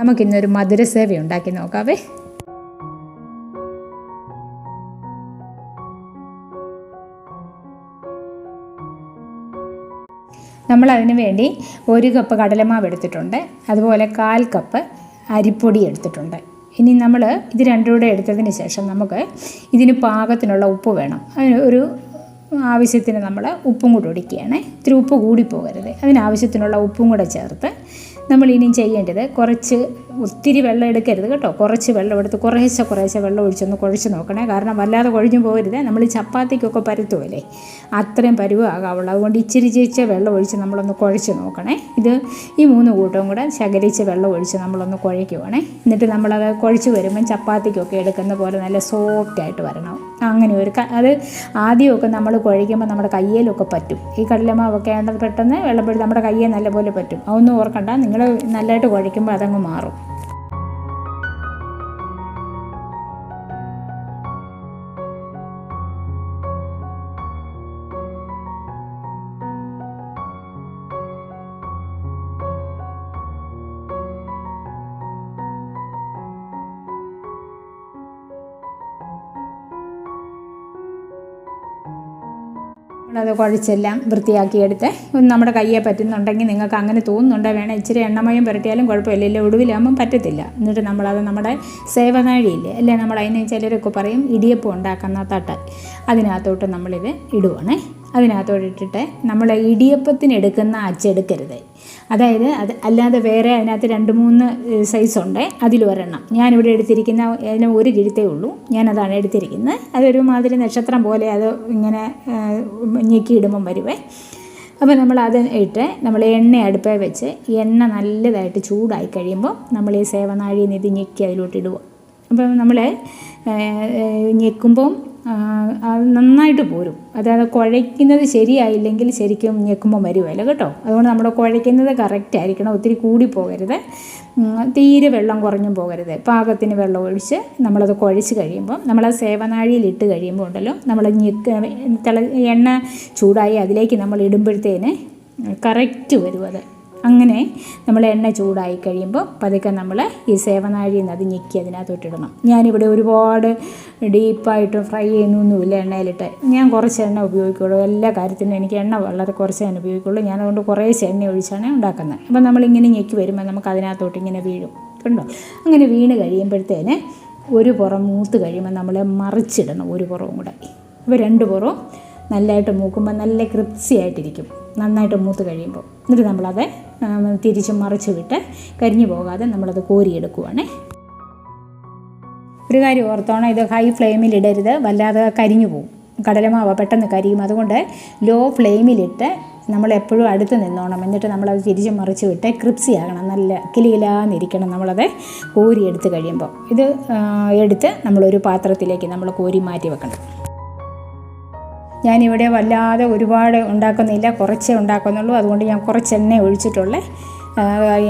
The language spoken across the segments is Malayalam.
നമുക്കിന്നൊരു മധുരസേവ ഉണ്ടാക്കി നോക്കാവേ. നമ്മൾ അതിനു വേണ്ടി ഒരു കപ്പ് കടലമാവ് എടുത്തിട്ടുണ്ട്. അതുപോലെ കാൽ കപ്പ് അരിപ്പൊടി എടുത്തിട്ടുണ്ട്. ഇനി നമ്മൾ ഇത് രണ്ടും കൂടെ എടുത്തതിന് ശേഷം നമുക്ക് ഇതിന് പാകത്തിനുള്ള ഉപ്പ് വേണം. അതിന് ഒരു ആവശ്യത്തിന് നമ്മൾ ഉപ്പും കൂടി ഒടിക്കുകയാണ് ഇത്തിരി ഉപ്പ് കൂടി പോകരുത്. അതിനാവശ്യത്തിനുള്ള ഉപ്പും കൂടെ ചേർത്ത് നമ്മൾ ഇനിയും ചെയ്യേണ്ടത് കുറച്ച് ഒത്തിരി വെള്ളം എടുക്കരുത് കേട്ടോ. കുറച്ച് വെള്ളം എടുത്ത് കുറേശ്ശെ കുറേശ്ശെ വെള്ളം ഒഴിച്ചൊന്ന് കുഴച്ച് നോക്കണേ. കാരണം വല്ലാതെ കുഴഞ്ഞു പോകരുത്. നമ്മൾ ചപ്പാത്തിക്കൊക്കെ പരത്തുമല്ലേ അത്രയും പരുവാകാവുള്ളൂ. അതുകൊണ്ട് ഇച്ചിരി ചിരിച്ച വെള്ളം ഒഴിച്ച് നമ്മളൊന്ന് കുഴച്ച് നോക്കണേ. ഇത് ഈ മൂന്ന് കൂട്ടവും കൂടെ ശകലിച്ച് വെള്ളം ഒഴിച്ച് നമ്മളൊന്ന് കുഴയ്ക്കുവാണേ. എന്നിട്ട് നമ്മളത് കുഴച്ച് വരുമ്പം ചപ്പാത്തിക്കൊക്കെ എടുക്കുന്ന പോലെ നല്ല സോഫ്റ്റ് ആയിട്ട് വരണം. അങ്ങനെ ഒരു അത് ആദ്യമൊക്കെ നമ്മൾ കുഴയ്ക്കുമ്പോൾ നമ്മുടെ കയ്യിലൊക്കെ പറ്റും. ഈ കടലമാവൊക്കെ ആണ്ടത് പെട്ടെന്ന് വെള്ളപ്പെടുത്തി നമ്മുടെ കയ്യെ നല്ലപോലെ പറ്റും. അതൊന്നും ഓർക്കണ്ട. നിങ്ങൾ നല്ലതായിട്ട് കുഴയ്ക്കുമ്പോൾ അതങ്ങ് മാറും. അത് കുഴച്ചെല്ലാം വൃത്തിയാക്കിയെടുത്ത് നമ്മുടെ കയ്യെ പറ്റുന്നുണ്ടെങ്കിൽ നിങ്ങൾക്ക് അങ്ങനെ തോന്നുന്നുണ്ടോ? വേണേൽ ഇച്ചിരി എണ്ണമയം പുരട്ടിയാലും കുഴപ്പമില്ല. ഇല്ല ഒടുവിലാകുമ്പം പറ്റത്തില്ല. എന്നിട്ട് നമ്മളത് നമ്മുടെ സേവനാഴിയില്ലേ? അല്ലേ? നമ്മൾ ചിലരൊക്കെ പറയും ഇടിയപ്പം ഉണ്ടാക്കുന്ന തട്ട്. അതിനകത്തോട്ട് നമ്മളിത് ഇടുവാണേ. അതിനകത്തോട്ട് ഇട്ടിട്ട് നമ്മൾ ഇടിയപ്പത്തിന് എടുക്കുന്ന അച്ചെടുക്കരുത് അതായത് അത് അല്ലാതെ വേറെ അതിനകത്ത് രണ്ട് മൂന്ന് സൈസ് ഉണ്ട്. അതിലൊരെണ്ണം ഞാനിവിടെ എടുത്തിരിക്കുന്ന അതിന് ഒരു കിഴുത്തേ ഉള്ളൂ. ഞാനതാണ് എടുത്തിരിക്കുന്നത്. അതൊരു മാതിരി നക്ഷത്രം പോലെ അത് ഇങ്ങനെ ഞെക്കിയിടുമ്പം വരുവേ. അപ്പോൾ നമ്മൾ അത് ഇട്ട് നമ്മൾ എണ്ണ അടുപ്പേ വെച്ച് എണ്ണ നല്ലതായിട്ട് ചൂടായി കഴിയുമ്പോൾ നമ്മൾ ഈ സേവനാഴിയിൽ നിന്ന് ഇത് ഞെക്കി അതിലോട്ട് അപ്പം നമ്മൾ ഞെക്കുമ്പം നന്നായിട്ട് പോരും. അതായത് കുഴയ്ക്കുന്നത് ശരിയായില്ലെങ്കിൽ ശരിക്കും ഞെക്കുമ്പോൾ വരുമല്ലോ കേട്ടോ. അതുകൊണ്ട് നമ്മുടെ കുഴയ്ക്കുന്നത് കറക്റ്റ് ആയിരിക്കണം. ഒത്തിരി കൂടി പോകരുത്. തീരെ വെള്ളം കുറഞ്ഞും പോകരുത്. പാകത്തിന് വെള്ളം ഒഴിച്ച് നമ്മളത് കുഴച്ച് കഴിയുമ്പോൾ നമ്മളത് സേവനാഴിയിൽ ഇട്ട് കഴിയുമ്പോൾ ഉണ്ടല്ലോ നമ്മൾ ഞെക്ക് തിള എണ്ണ ചൂടായി അതിലേക്ക് നമ്മൾ ഇടുമ്പോഴത്തേന് കറക്റ്റ് വരും അത്. അങ്ങനെ നമ്മൾ എണ്ണ ചൂടായി കഴിയുമ്പോൾ പതുക്കെ നമ്മൾ ഈ സേവനാഴിയിൽ നിന്ന് അത് ഞെക്കി അതിനകത്തോട്ടിടണം. ഞാനിവിടെ ഒരുപാട് ഡീപ്പായിട്ട് ഫ്രൈ ചെയ്യുന്നൊന്നുമില്ല എണ്ണയിലിട്ട്. ഞാൻ കുറച്ച് എണ്ണ ഉപയോഗിക്കുള്ളൂ. എല്ലാ കാര്യത്തിനും എനിക്ക് എണ്ണ വളരെ കുറച്ച് ഞാൻ ഉപയോഗിക്കുള്ളൂ. ഞാൻ അതുകൊണ്ട് കുറേശ്ശെ എണ്ണ ഒഴിച്ചാണ് ഉണ്ടാക്കുന്നത്. അപ്പം നമ്മളിങ്ങനെ ഞെക്കി വരുമ്പോൾ നമുക്ക് അതിനകത്തോട്ട് ഇങ്ങനെ വീഴും. കണ്ടോ? അങ്ങനെ വീണ് കഴിയുമ്പോഴത്തേന് ഒരു പുറം മൂത്ത് കഴിയുമ്പോൾ നമ്മൾ മറിച്ചിടണം ഒരു പുറവും കൂടെ. അപ്പോൾ രണ്ട് പുറവും നല്ലതായിട്ട് മൂക്കുമ്പോൾ നല്ല ക്രിപ്സി ആയിട്ടിരിക്കും നന്നായിട്ട് മൂത്ത് കഴിയുമ്പോൾ. എന്നിട്ട് നമ്മളത് തിരിച്ച് മറിച്ച് വിട്ട് കരിഞ്ഞു പോകാതെ നമ്മളത് കോരിയെടുക്കുവാണേ. ഒരു കാര്യം ഓർത്തോണം ഇത് ഹൈ ഫ്ലെയിമിലിടരുത് വല്ലാതെ കരിഞ്ഞു പോകും കടലമാവ പെട്ടെന്ന് കരിയും. അതുകൊണ്ട് ലോ ഫ്ലെയിമിലിട്ട് നമ്മൾ എപ്പോഴും അടുത്ത് നിന്നോണം. എന്നിട്ട് നമ്മളത് തിരിച്ച് മറിച്ച് വിട്ട് ക്രിപ്സി ആകണം. നല്ല കിലിയിലാന്നിരിക്കണം നമ്മളത് കോരി എടുത്ത് കഴിയുമ്പോൾ. ഇത് എടുത്ത് നമ്മളൊരു പാത്രത്തിലേക്ക് നമ്മൾ കോരി മാറ്റി വെക്കണം. ഞാനിവിടെ വല്ലാതെ ഒരുപാട് ഉണ്ടാക്കുന്നില്ല കുറച്ചേ ഉണ്ടാക്കുന്നുള്ളൂ. അതുകൊണ്ട് ഞാൻ കുറച്ച് എണ്ണ ഒഴിച്ചിട്ടുള്ളേ.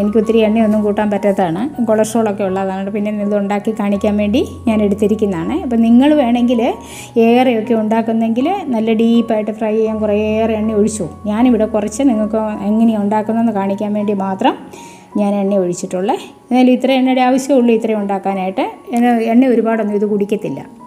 എനിക്ക് ഒത്തിരി എണ്ണയൊന്നും കൂട്ടാൻ പറ്റാത്തതാണ്. കൊളസ്ട്രോളൊക്കെ ഉള്ളതാണ്. പിന്നെ ഇത് ഉണ്ടാക്കി കാണിക്കാൻ വേണ്ടി ഞാൻ എടുത്തിരിക്കുന്നതാണ്. അപ്പോൾ നിങ്ങൾ വേണമെങ്കിൽ ഏറെയൊക്കെ ഉണ്ടാക്കുന്നെങ്കിൽ നല്ല ഡീപ്പായിട്ട് ഫ്രൈ ചെയ്യാൻ കുറേയേറെ എണ്ണ ഒഴിച്ചു. ഞാനിവിടെ കുറച്ച് നിങ്ങൾക്ക് എങ്ങനെയാണ് ഉണ്ടാക്കുന്നതെന്ന് കാണിക്കാൻ വേണ്ടി മാത്രം ഞാൻ എണ്ണ ഒഴിച്ചിട്ടുള്ളത് എന്നാലും ഇത്ര എണ്ണയുടെ ആവശ്യമുള്ളൂ ഇത്രയും ഉണ്ടാക്കാനായിട്ട്. എണ്ണ ഒരുപാടൊന്നും ഇത് കുടിക്കത്തില്ല.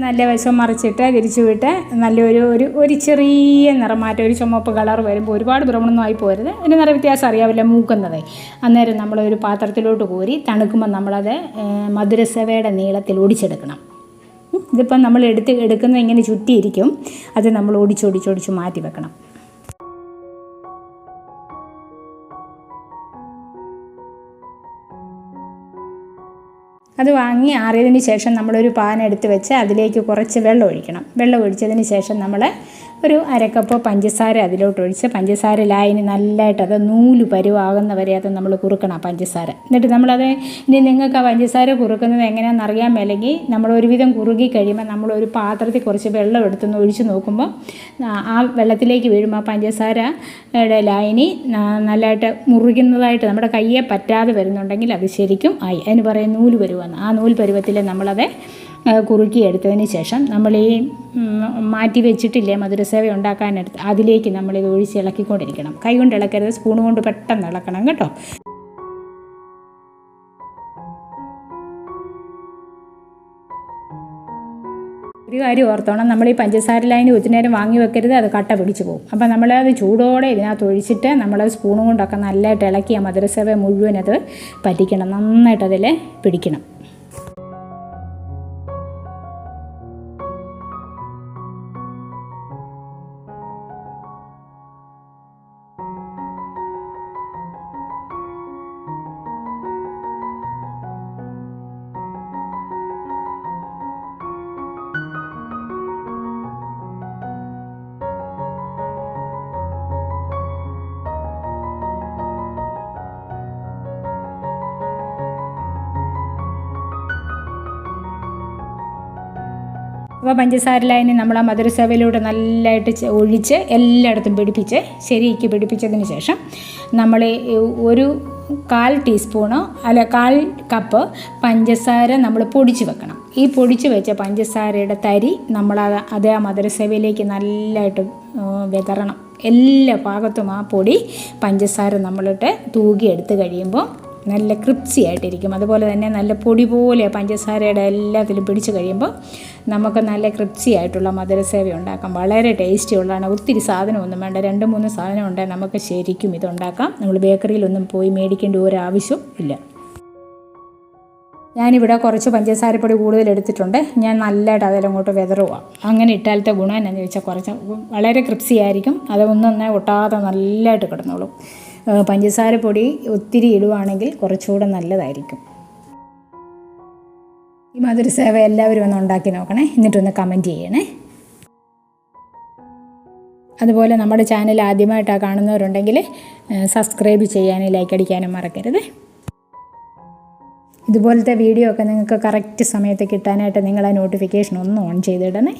നല്ല വശം മറിച്ചിട്ട് തിരിച്ചു വിട്ട് നല്ലൊരു ഒരു ഒരു ചെറിയ നിറമാറ്റം ഒരു ചുമപ്പ് കളർ വരുമ്പോൾ ഒരുപാട് ഭ്രമണമൊന്നും ആയി പോരുത്. ഒരു നിറ വ്യത്യാസം അറിയാവില്ല മൂക്കുന്നത്. അന്നേരം നമ്മളൊരു പാത്രത്തിലോട്ട് കോരി തണുക്കുമ്പോൾ നമ്മളത് മധുരസവയുടെ നീളത്തിൽ ഒടിച്ചെടുക്കണം. ഇതിപ്പം നമ്മൾ എടുത്ത് എടുക്കുന്നത് ഇങ്ങനെ ചുറ്റിയിരിക്കും. അത് നമ്മൾ ഒടിച്ചൊടിച്ചൊടിച്ച് മാറ്റി വെക്കണം. അത് വാങ്ങി ആറിയതിന് ശേഷം നമ്മളൊരു പാൻ എടുത്ത് വെച്ച് അതിലേക്ക് കുറച്ച് വെള്ളം ഒഴിക്കണം വെള്ളം ഒഴിച്ചതിന് ശേഷം നമ്മൾ ഒരു അരക്കപ്പ് പഞ്ചസാര അതിലോട്ട് ഒഴിച്ച് പഞ്ചസാര ലായനി നല്ലതായിട്ട് അത് നൂൽ പരുവാകുന്ന വരെ അത് നമ്മൾ കുറുക്കണം പഞ്ചസാര. എന്നിട്ട് നമ്മളത് ഇനി നിങ്ങൾക്ക് ആ പഞ്ചസാര കുറുക്കുന്നത് എങ്ങനെയാണെന്ന് അറിയാൻ മേലെങ്കിൽ നമ്മൾ ഒരുവിധം കുറുകി കഴിയുമ്പോൾ നമ്മൾ ഒരു പാത്രത്തിൽ കുറച്ച് വെള്ളം എടുത്തൊന്ന് ഒഴിച്ച് നോക്കുമ്പോൾ ആ- വെള്ളത്തിലേക്ക് വീഴുമ്പോൾ പഞ്ചസാരയുടെ ലായനി നല്ലതായിട്ട് മുറുകുന്നതായിട്ട് നമ്മുടെ കയ്യെ പറ്റാതെ വരുന്നുണ്ടെങ്കിൽ അത് ശരിക്കും ആയി. അതിന് പറയും നൂൽ പരുവെന്ന്. ആ നൂൽ പരുവത്തിൽ നമ്മളത് കുറുക്കിയെടുത്തതിന് ശേഷം നമ്മൾ ഈ മാറ്റി വെച്ചിട്ടില്ലേ മധുരസേവ ഉണ്ടാക്കാനെടുത്ത് അതിലേക്ക് നമ്മൾ ഇത് ഒഴിച്ച് ഇളക്കിക്കൊണ്ടിരിക്കണം. കൈ കൊണ്ട് ഇളക്കരുത് സ്പൂൺ കൊണ്ട് പെട്ടെന്ന് ഇളക്കണം കേട്ടോ. ഒരു കാര്യം ഓർത്തോണം നമ്മൾ ഈ പഞ്ചസാര ലൈന് ഒത്തിരി നേരം വാങ്ങി വെക്കരുത് അത് കട്ട പിടിച്ച് പോകും. അപ്പോൾ അത് ചൂടോടെ ഇതിനകത്ത് ഒഴിച്ചിട്ട് നമ്മൾ സ്പൂണും കൊണ്ടൊക്കെ നല്ലതായിട്ട് ഇളക്കി ആ മധുരസേവ മുഴുവനത് പറ്റിക്കണം നന്നായിട്ട് അതിൽ പിടിക്കണം. അപ്പോൾ പഞ്ചസാര ലൈന് നമ്മൾ ആ മധുരസേവയിലൂടെ നല്ലതായിട്ട് ഒഴിച്ച് എല്ലായിടത്തും പിടിപ്പിച്ച് ശരിക്ക് പിടിപ്പിച്ചതിന് ശേഷം നമ്മൾ ഒരു കാൽ ടീസ്പൂണോ അല്ല കാൽ കപ്പ് പഞ്ചസാര നമ്മൾ പൊടിച്ച് വെക്കണം. ഈ പൊടിച്ച് വെച്ച പഞ്ചസാരയുടെ തരി നമ്മൾ അത് ആ മധുരസേവയിലേക്ക് നല്ലതായിട്ട് വിതറണം. എല്ലാ ഭാഗത്തും ആ പൊടി പഞ്ചസാര നമ്മളിട്ട് തൂകി എടുത്തു കഴിയുമ്പോൾ നല്ല ക്രിപ്സി ആയിട്ടിരിക്കും അതുപോലെ തന്നെ നല്ല പൊടി പോലെ പഞ്ചസാരയുടെ എല്ലാത്തിലും പിടിച്ച് കഴിയുമ്പോൾ നമുക്ക് നല്ല ക്രിപ്സി ആയിട്ടുള്ള മധുരസേവ ഉണ്ടാക്കാം. വളരെ ടേസ്റ്റി ഉള്ളതാണ്. ഒത്തിരി സാധനമൊന്നും വേണ്ട. രണ്ട് മൂന്ന് സാധനം ഉണ്ടെങ്കിൽ നമുക്ക് ശരിക്കും ഇതുണ്ടാക്കാം. നമ്മൾ ബേക്കറിയിലൊന്നും പോയി മേടിക്കേണ്ട ഒരു ആവശ്യവും ഇല്ല. ഞാനിവിടെ കുറച്ച് പഞ്ചസാരപ്പൊടി കൂടുതൽ എടുത്തിട്ടുണ്ട്. ഞാൻ നല്ലതായിട്ട് അതിലങ്ങോട്ട് വെതറുക അങ്ങനെ ഇട്ടാലത്തെ ഗുണം എന്നാന്ന് ചോദിച്ചാൽ കുറച്ച് വളരെ ക്രിപ്സി ആയിരിക്കും അത് ഒന്നൊന്നേ ഒട്ടാതെ നല്ലതായിട്ട് കിടന്നോളും. ഏഹ് പഞ്ചസാരപ്പൊടി ഒത്തിരി ഇടുവാണെങ്കിൽ കുറച്ചുകൂടെ നല്ലതായിരിക്കും. ഈ മധുരസേവ എല്ലാവരും ഒന്ന് ഉണ്ടാക്കി നോക്കണേ. എന്നിട്ടൊന്ന് കമന്റ് ചെയ്യണേ. അതുപോലെ നമ്മുടെ ചാനൽ ആദ്യമായിട്ടാണ് കാണുന്നവരുണ്ടെങ്കിൽ സബ്സ്ക്രൈബ് ചെയ്യാനും ലൈക്ക് അടിക്കാനും മറക്കരുത്. ഇതുപോലത്തെ വീഡിയോ ഒക്കെ നിങ്ങൾക്ക് കറക്റ്റ് സമയത്ത് കിട്ടാനായിട്ട് നിങ്ങൾ നോട്ടിഫിക്കേഷൻ ഒന്ന് ഓൺ ചെയ്തിടണേ.